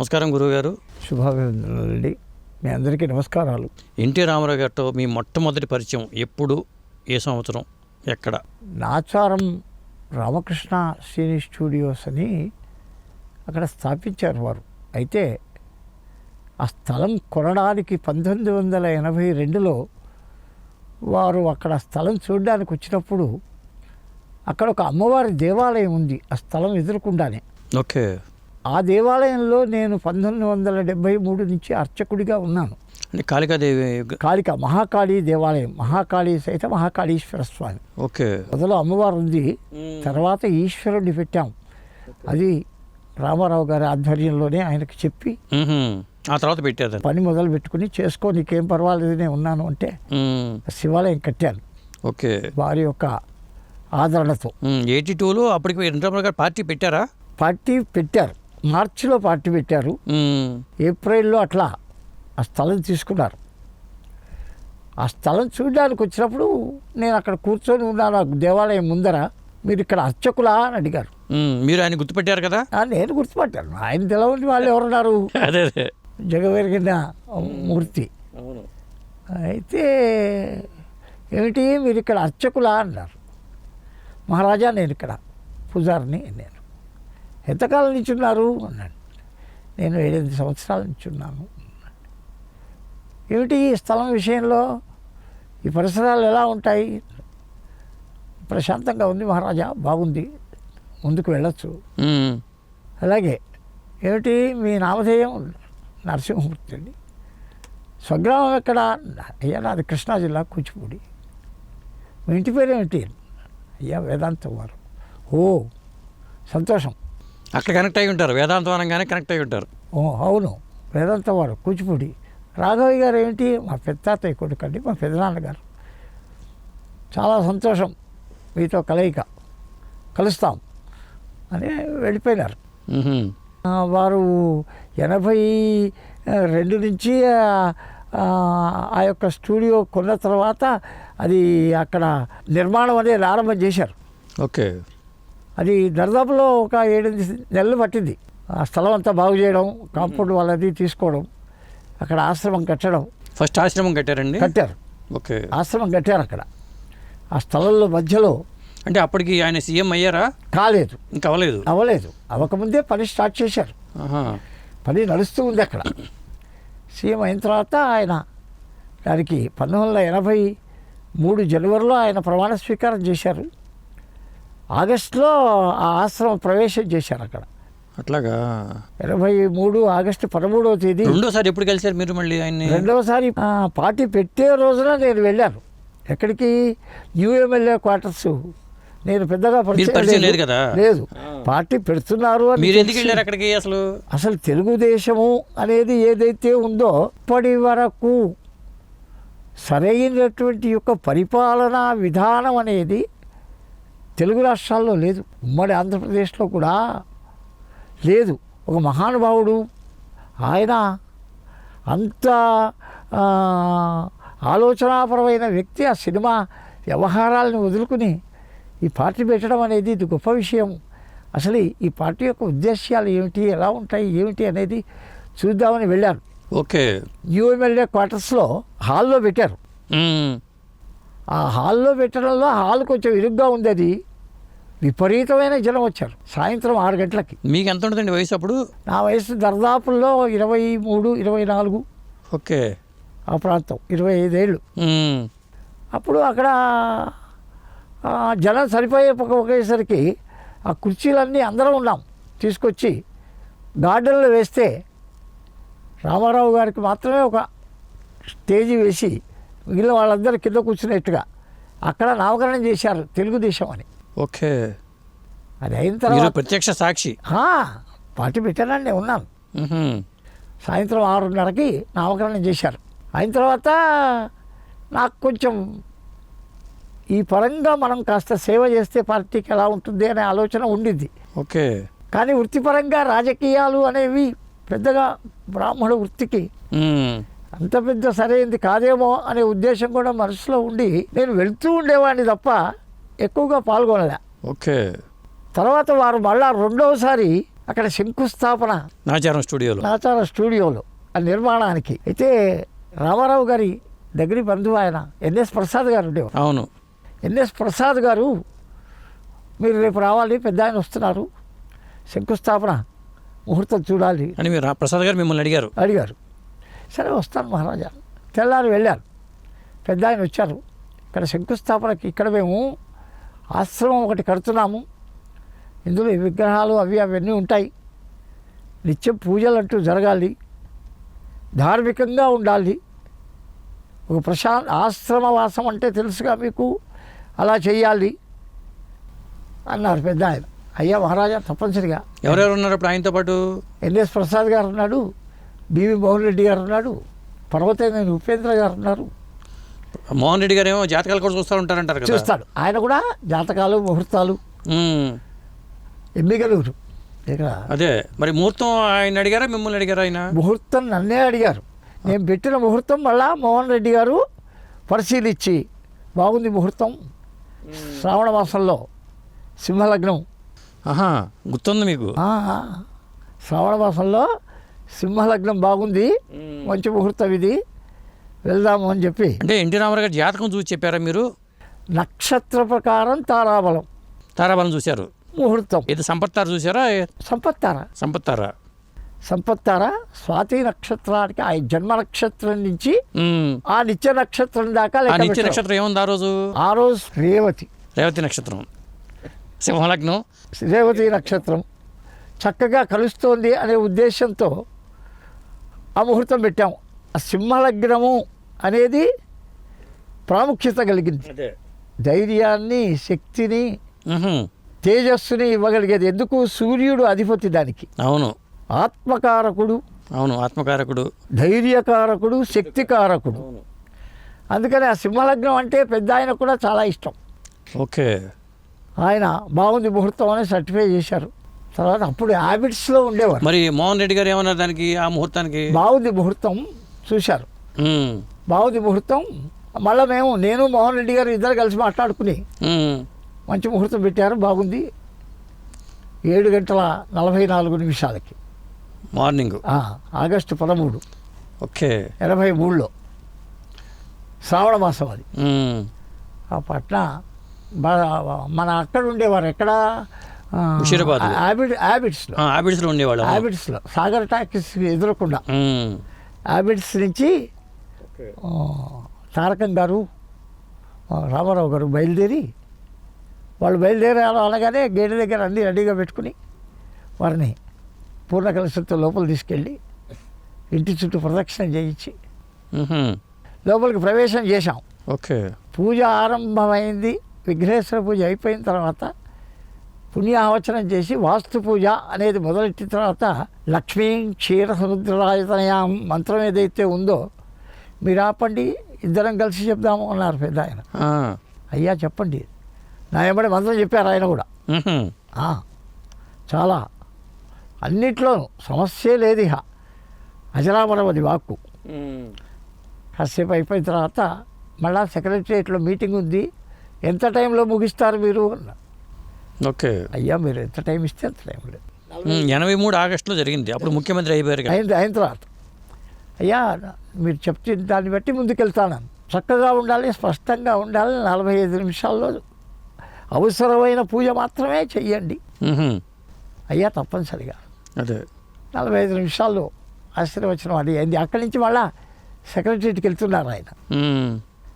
నమస్కారం గురువుగారు. శుభాభివందనాలండి మీ అందరికీ నమస్కారాలు. ఎన్టీ రామారావు గారితో మీ మొట్టమొదటి పరిచయం ఎప్పుడు ఏ సంవత్సరం ఎక్కడ? నాచారం రామకృష్ణ సినీ స్టూడియోస్ అని అక్కడ స్థాపించారు వారు. అయితే ఆ స్థలం కొనడానికి పంతొమ్మిది వందల ఎనభై రెండులో వారు అక్కడ స్థలం చూడడానికి వచ్చినప్పుడు అక్కడ ఒక అమ్మవారి దేవాలయం ఉంది. ఆ స్థలం ఎదురుకుండానే. ఓకే. ఆ దేవాలయంలో నేను పంతొమ్మిది వందల డెబ్భై మూడు నుంచి అర్చకుడిగా ఉన్నాను. అంటే కాళికాదేవి కాళిక మహాకాళి దేవాలయం మహాకాళి సహిత మహాకాళీశ్వర స్వామి. ఓకే. మొదలు అమ్మవారు ఉంది. తర్వాత ఈశ్వరుడిని పెట్టాం. అది రామారావు గారి ఆధ్వర్యంలోనే ఆయనకి చెప్పి. ఆ తర్వాత పెట్టారు పని మొదలు పెట్టుకుని చేసుకో నీకేం పర్వాలేదు నేను ఉన్నాను అంటే. శివాలయం కట్టాను. ఓకే. వారి యొక్క ఆదరణతో. ఎయిటీ టూలో అప్పటికి గారు పార్టీ పెట్టారా? పార్టీ పెట్టారు. మార్చిలో పార్టీ పెట్టారు. ఏప్రిల్లో అట్లా ఆ స్థలం తీసుకున్నారు. ఆ స్థలం చూడడానికి వచ్చినప్పుడు నేను అక్కడ కూర్చొని ఉన్నాను ఆ దేవాలయం ముందర. మీరు ఇక్కడ అర్చకులా అని అడిగారు. మీరు ఆయన గుర్తుపెట్టారు కదా? నేను గుర్తుపట్టాను. ఆయన తెలవని వాళ్ళు ఎవరున్నారు? అదే అదే. జగవెరిగిన మూర్తి. అయితే ఏమిటి? మీరు ఇక్కడ అర్చకులా అన్నారు. మహారాజా నేను ఇక్కడ పూజారిని నేను ఎంతకాలం నుంచి ఉన్నారు అన్నాడు. నేను ఏడెనిమిది సంవత్సరాల నుంచి ఉన్నాను ఏమిటి ఈ స్థలం విషయంలో? ఈ పరిసరాలు ఎలా ఉంటాయి? ప్రశాంతంగా ఉంది మహారాజా బాగుంది. ముందుకు వెళ్ళొచ్చు. అలాగే ఏమిటి మీ నామధేయం? నరసింహమూర్తి అండి స్వగ్రామం ఎక్కడ? అయ్యా నాది కృష్ణా జిల్లా కూచిపూడి. మీ ఇంటి పేరు ఏమిటి అయ్యా వేదాంతం వారు. ఓ సంతోషం. అక్కడ కనెక్ట్ అయి ఉంటారు. వేదాంతం అనగానే కనెక్ట్ అయి ఉంటారు. ఓ అవును. వేదాంతం వారు కూచిపూడి. రాఘవయ్య గారు ఏమిటి మా పెద్దాతయ్య కొడుకు అండి మా పెదనాన్నగారు చాలా సంతోషం. మీతో కలయిక. కలుస్తాం అని వెళ్ళిపోయినారు. వారు ఎనభై రెండు నుంచి ఆ యొక్క స్టూడియో కొన్న తర్వాత అది అక్కడ నిర్మాణం అనేది ఆరంభం చేశారు. ఓకే. అది దర్దాపులో ఒక ఏడెనిమిది నెలలు పట్టింది. ఆ స్థలం అంతా బాగు చేయడం కాంపౌండ్ వాళ్ళది తీసుకోవడం అక్కడ ఆశ్రమం కట్టడం. ఫస్ట్ ఆశ్రమం కట్టారండి? కట్టారు. ఓకే. ఆశ్రమం కట్టారు అక్కడ. ఆ స్థలంలో మధ్యలో అంటే అప్పటికి ఆయన సీఎం అయ్యారా? కాలేదు. ఇంకా అవ్వలేదు. అవ్వలేదు. అవ్వకముందే పని స్టార్ట్ చేశారు. పని నడుస్తూ ఉంది అక్కడ. సీఎం అయిన తర్వాత ఆయన దానికి పంతొమ్మిది వందల ఎనభై మూడు జనవరిలో ఆయన ప్రమాణ స్వీకారం చేశారు. ఆగస్టులో ఆ ఆశ్రమం ప్రవేశం చేశారు అక్కడ. అట్లాగా? ఎనభై మూడు ఆగస్టు పదమూడవ తేదీ. రెండోసారి ఎప్పుడు కలిసారు మీరు మళ్ళీ ఆయన్ని? రెండవసారి ఆ, పార్టీ పెట్టే రోజున నేను వెళ్ళాను. ఎక్కడికి? MLA quarters. నేను పెద్దగా లేదు. కదా? లేదు. పార్టీ పెడుతున్నారు అని మీరు ఎందుకు వెళ్ళారు అక్కడికి అసలు? అసలు తెలుగుదేశము అనేది ఏదైతే ఉందో ఇప్పటి వరకు సరైనటువంటి యొక్క పరిపాలనా విధానం అనేది తెలుగు రాష్ట్రాల్లో లేదు. ఉమ్మడి ఆంధ్రప్రదేశ్లో కూడా లేదు. ఒక మహానుభావుడు ఆయన అంత ఆలోచనాపరమైన వ్యక్తి. ఆ సినిమా వ్యవహారాలను వదులుకుని ఈ పార్టీ పెట్టడం అనేది ఇది గొప్ప విషయం. అసలు ఈ పార్టీ యొక్క ఉద్దేశ్యాలు ఏమిటి ఎలా ఉంటాయి ఏమిటి అనేది చూద్దామని వెళ్ళాను. ఓకే. న్యూ ఎమ్మెల్యే క్వార్టర్స్లో హాల్లో పెట్టారు. ఆ హాల్లో పెట్టడంలో హాల్ కొంచెం ఇరుగ్గా ఉంది అది విపరీతమైన జనం వచ్చారు. సాయంత్రం ఆరు గంటలకి. మీకు ఎంత ఉంటుందండి వయసు అప్పుడు? నా వయసు దర్దాపుల్లో ఇరవై మూడు ఇరవై నాలుగు. ఓకే. ఆ ప్రాంతం. ఇరవై ఐదేళ్ళు. అప్పుడు అక్కడ జనం సరిపోయే ఒక ఒకేసరికి ఆ కుర్చీలన్నీ అందరం ఉన్నాం. తీసుకొచ్చి గార్డెన్లో వేస్తే రామారావు గారికి మాత్రమే ఒక స్టేజీ వేసి మిగిలిన వాళ్ళందరూ కింద కూర్చునేట్టుగా అక్కడ నామకరణం చేశారు తెలుగుదేశం అని. ఓకే. అది అయిన తర్వాత ప్రత్యక్ష సాక్షి. పార్టీ పెట్టానండి ఉన్నాను. సాయంత్రం ఆరున్నరకి నామకరణం చేశారు. అయిన తర్వాత నాకు కొంచెం ఈ పరంగా మనం కాస్త సేవ చేస్తే పార్టీకి ఎలా ఉంటుంది అనే ఆలోచన ఉండింది. ఓకే. కానీ వృత్తిపరంగా రాజకీయాలు అనేవి పెద్దగా బ్రాహ్మణ వృత్తికి. అంత పెద్ద సరైనది కాదేమో అనే ఉద్దేశం కూడా మనసులో ఉండి నేను వెళ్తూ ఉండేవాడిని తప్ప ఎక్కువగా పాల్గొనలే. ఓకే. తర్వాత వారు మళ్ళా రెండవసారి అక్కడ శంకుస్థాపన నాచారం స్టూడియోలో. నాచార స్టూడియోలో ఆ నిర్మాణానికి. అయితే రామారావు గారి దగ్గరి బంధువు ఆయన ఎన్ఎస్ ప్రసాద్ గారు ఉండేవారు. అవును. ఎన్ఎస్ ప్రసాద్ గారు మీరు రేపు రావాలి పెద్ద ఆయన వస్తున్నారు శంకుస్థాపన ముహూర్తం చూడాలి అని మీరు ప్రసాద్ గారు మిమ్మల్ని అడిగారు. అడిగారు. సరే వస్తాను మహారాజా. తెల్లారి వెళ్ళాను. పెద్ద ఆయన వచ్చారు. ఇక్కడ శంకుస్థాపనకి ఇక్కడ మేము ఆశ్రమం ఒకటి కడుతున్నాము. ఇందులో విగ్రహాలు అవి అవన్నీ ఉంటాయి. నిత్యం పూజలు అంటూ జరగాలి. ధార్మికంగా ఉండాలి. ఒక ప్రశాంత ఆశ్రమవాసం అంటే తెలుసుగా మీకు? అలా చెయ్యాలి అన్నారు పెద్ద ఆయన. అయ్యా మహారాజా తప్పనిసరిగా. ఎవరెవరు ఉన్నారు ఇప్పుడు ఆయనతో పాటు? ఎన్ఎస్ ప్రసాద్ గారు ఉన్నాడు. బివి మోహన్ రెడ్డి గారు ఉన్నాడు పర్వతేనేని ఉపేంద్ర గారు ఉన్నారు మోహన్ రెడ్డి గారు ఏమో జాతకాలు కూడా చూస్తూ ఉంటారంటారు చూస్తాడు. ఆయన కూడా జాతకాలు ముహూర్తాలు. ఎమ్మిగలూరు ఇక్కడ అదే మరి ముహూర్తం ఆయన అడిగారా మిమ్మల్ని అడిగారా ఆయన? ముహూర్తం నన్నే అడిగారు. నేను పెట్టిన ముహూర్తం మళ్ళా మోహన్ రెడ్డి గారు పరిశీలించి బాగుంది ముహూర్తం. శ్రావణ మాసంలో సింహలగ్నం. ఆహా గుర్తుంది మీకు. శ్రావణ మాసంలో సింహలగ్నం బాగుంది. మంచి ముహూర్తం ఇది. వెళ్దాము అని చెప్పి. అంటే ఎన్టీ రామారావు గారి జాతకం చూసి చెప్పారా మీరు? నక్షత్ర ప్రకారం తారాబలం. తారాబలం చూశారు. ముహూర్తం. ఇది సంపత్తార చూసారా సంపత్తార. సంపత్తారా. సంపత్తార స్వాతి నక్షత్రానికి ఆ జన్మ నక్షత్రం నుంచి. ఆ నిత్య నక్షత్రం దాకా నిత్య. నక్షత్రం ఏముంది ఆ రోజు? ఆ రోజు రేవతి. రేవతి నక్షత్రం. సింహలగ్నం. రేవతి నక్షత్రం. చక్కగా కలుస్తోంది అనే ఉద్దేశంతో ఆ ముహూర్తం పెట్టాం ఆ సింహలగ్నము అనేది ప్రాముఖ్యత కలిగింది. ధైర్యాన్ని శక్తిని. తేజస్సుని ఇవ్వగలిగేది. ఎందుకు? సూర్యుడు అధిపతి దానికి. అవును. ఆత్మకారకుడు. అవును ఆత్మకారకుడు. ధైర్యకారకుడు శక్తికారకుడు. అందుకని ఆ సింహలగ్నం అంటే పెద్ద ఆయన కూడా చాలా ఇష్టం. ఓకే. ఆయన బాగుంది ముహూర్తం అని సర్టిఫై చేశారు. తర్వాత అప్పుడు హ్యాబిట్స్లో ఉండేవారు. మరి మోహన్ రెడ్డి గారు ఏమన్నారు దానికి ఆ ముహూర్తానికి? బాగుంది ముహూర్తం చూశారు. బాగుంది ముహూర్తం మళ్ళీ మేము నేను మోహన్ రెడ్డి గారు ఇద్దరు కలిసి మాట్లాడుకుని. మంచి ముహూర్తం పెట్టారు బాగుంది. ఏడు గంటల నలభై నాలుగు నిమిషాలకి. మార్నింగ్. ఆగస్టు పదమూడు. ఓకే. ఎనభై మూడులో. శ్రావణ మాసం అది. ఆ పట్న మన అక్కడ ఉండేవారు. ఎక్కడ? హ్యాబిట్ హ్యాబిట్స్లో ఉండేవాళ్ళు హ్యాబిట్స్లో సాగర్ టాకీస్ ఎదురకుండా. హ్యాబిట్స్ నుంచి తారకం గారు రామారావు గారు బయలుదేరి వాళ్ళు బయలుదేరారు అనగానే గేట్ దగ్గర అన్నీ రెడీగా పెట్టుకుని వారిని పూర్ణ కలశంతో లోపల తీసుకెళ్ళి ఇంటి చుట్టూ ప్రదక్షిణ చేయించి. లోపలికి ప్రవేశం చేశాం. ఓకే. పూజ ఆరంభమైంది. విఘ్నేశ్వర పూజ అయిపోయిన తర్వాత పుణ్యావచనం చేసి వాస్తు పూజ అనేది మొదలెట్టిన తర్వాత లక్ష్మీ క్షీర సముద్రరాజతనయాం మంత్రం ఏదైతే ఉందో మీరు ఆపండి ఇద్దరం కలిసి చెప్దాము అన్నారు పెద్ద ఆయన. అయ్యా చెప్పండి. నా వెంబడి మంత్రం చెప్పారు ఆయన కూడా. చాలా. అన్నిట్లోనూ సమస్య లేదు ఇహ. అజరామరవది వాక్కు. కాసేపు అయిపోయిన తర్వాత మళ్ళా సెక్రటరియట్లో మీటింగ్ ఉంది. ఎంత టైంలో ముగిస్తారు మీరు? అన్న ఓకే. అయ్యా మీరు ఎంత టైం ఇస్తే అంత టైం లేదు ఎనభై మూడు ఆగస్టులో జరిగింది. అప్పుడు ముఖ్యమంత్రి అయిపోయారు అయిన అయిన తర్వాత. అయ్యా మీరు చెప్తే దాన్ని బట్టి ముందుకెళ్తాను. చక్కగా ఉండాలి స్పష్టంగా ఉండాలి నలభై ఐదు నిమిషాల్లో అవసరమైన పూజ మాత్రమే చెయ్యండి. అయ్యా తప్పనిసరిగా. అదే. నలభై ఐదు నిమిషాల్లో ఆశీర్వచనం అది అయింది. అక్కడి నుంచి మళ్ళా సెక్రటరీకి వెళ్తున్నారు ఆయన.